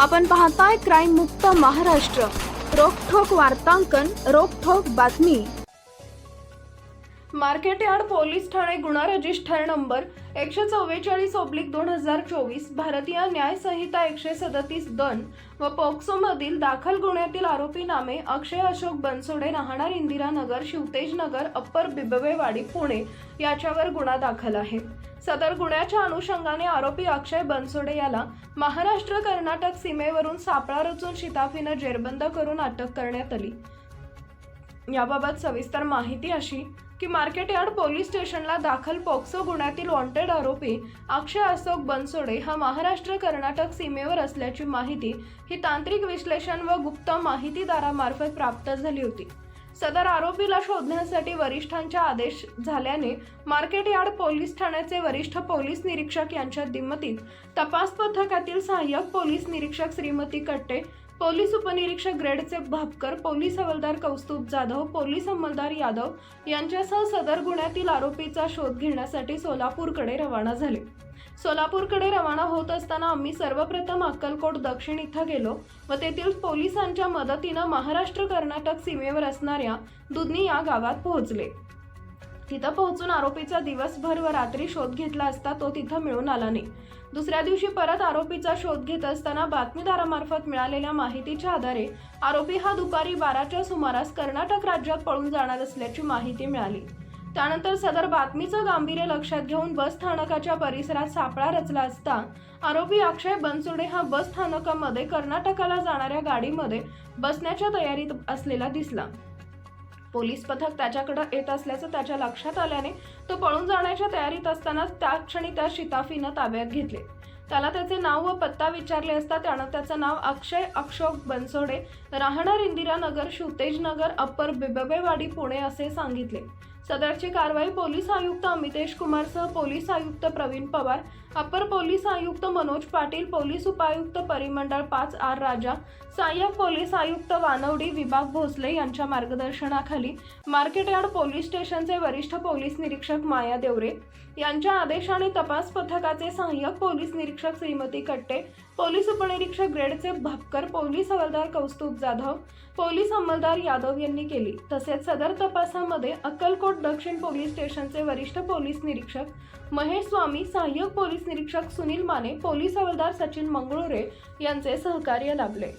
आपण पाहताय क्राईम मुक्त महाराष्ट्र. रोखोक वार्तांकन रोखोक बातमी. मार्केट यार्ड पोलीस ठाणे गुन्हा रजिस्टर नंबर एकशे चव्वेचाळीस ओब्लिक दोन हजार चोवीस भारतीय न्याय संहिता एकशे सदतीस दन व पोक्सोमधील दाखल गुन्ह्यातील आरोपी नामे अक्षय अशोक बनसोडे राहणार इंदिरानगर शिवतेजनगर अप्पर बिबवेवाडी पुणे याच्यावर गुन्हा दाखल आहे. सदर गुन्ह्याच्या अनुषंगाने आरोपी अक्षय बनसोडे याला महाराष्ट्र कर्नाटक सीमेवरून सापळा रचून शिताफीनं जेरबंद करून अटक करण्यात आली. याबाबत सविस्तर माहिती अशी की मार्केट यार्ड पोलीस स्टेशनला दाखल पोक्सो गुन्ह्यातील वॉन्टेड आरोपी अक्षय अशोक बनसोडे हा महाराष्ट्र कर्नाटक सीमेवर असल्याची माहिती ही तांत्रिक विश्लेषण व गुप्त माहितीदारामार्फत प्राप्त झाली होती. सदर आरोपीला शोधण्यासाठी वरिष्ठांच्या आदेश झाल्याने मार्केट यार्ड पोलीस ठाण्याचे वरिष्ठ पोलीस निरीक्षक यांच्या दिमतीत तपास पथकातील सहाय्यक पोलीस निरीक्षक श्रीमती कट्टे पोलीस उपनिरीक्षक ग्रेडचे भापकर पोलीस हवालदार कौस्तुभ जाधव पोलीस अंमलदार यादव यांच्यासह सदर गुन्ह्यातील आरोपीचा शोध घेण्यासाठी सोलापूरकडे रवाना झाले. सोलापूरकडे रवाना होत असताना आम्ही सर्वप्रथम अक्कलकोट दक्षिण इथं गेलो व तेथील पोलिसांच्या मदतीनं महाराष्ट्र कर्नाटक सीमेवर असणाऱ्या दुधनी या गावात पोहोचले. तिथं पोहोचून आरोपीचा दिवसभर व रात्री शोध घेतला असता तो तिथं मिळून आला नाही. दुसऱ्या दिवशी परत आरोपीचा शोध घेत असताना बातमीदारामार्फत मिळालेल्या माहितीच्या आधारे आरोपी हा दुपारी बाराच्या सुमारास कर्नाटक राज्यात पळून जाणार असल्याची माहिती मिळाली. त्यानंतर सदर बातमीचं गांभीर्य लक्षात घेऊन बस स्थानकाच्या परिसरात सापळा रचला असता आरोपी अक्षय बनसुडे हा बस स्थानकामध्ये कर्नाटकाला जाणाऱ्या गाडीमध्ये बसण्याच्या तयारीत असलेला दिसला. पोलीस पथक त्याच्याकडे येत असल्याचं त्याच्या लक्षात आल्याने तो पळून जाण्याच्या तयारीत असतानाच त्या क्षणी त्या शिताफीनं ताब्यात घेतले. त्याला त्याचे नाव व पत्ता विचारले असता त्यानं त्याचं नाव अक्षय अक्षोक बनसोडे राहणार इंदिरानगर शुतेजनगर अप्पर बिबवेवाडी पुणे असे सांगितले. सदरची कारवाई पोलीस आयुक्त अमितेश कुमारसह पोलीस आयुक्त प्रवीण पवार अपर पोलीस आयुक्त मनोज पाटील पोलीस उपायुक्त परिमंडळ पाच आर राजा सहाय्यक पोलीस आयुक्त वानवडी विभाग भोसले यांच्या मार्गदर्शनाखाली मार्केट यार्ड पोलीस स्टेशनचे वरिष्ठ पोलीस निरीक्षक माया देवरे यांच्या आदेशाने तपास पथकाचे सहाय्यक पोलीस निरीक्षक श्रीमती कट्टे पोलीस उपनिरीक्षक ग्रेडचे भापकर पोलीस हवालदार कौस्तुभ जाधव पोलीस अंमलदार यादव यांनी केली. तसेच सदर तपासामध्ये अक्कलकोट दक्षिण पोलीस स्टेशनचे वरिष्ठ पोलीस निरीक्षक महेश स्वामी सहाय्यक पोलीस निरीक्षक सुनील माने पोलीस हवालदार सचिन मंगळुरे यांचे सहकार्य लाभले.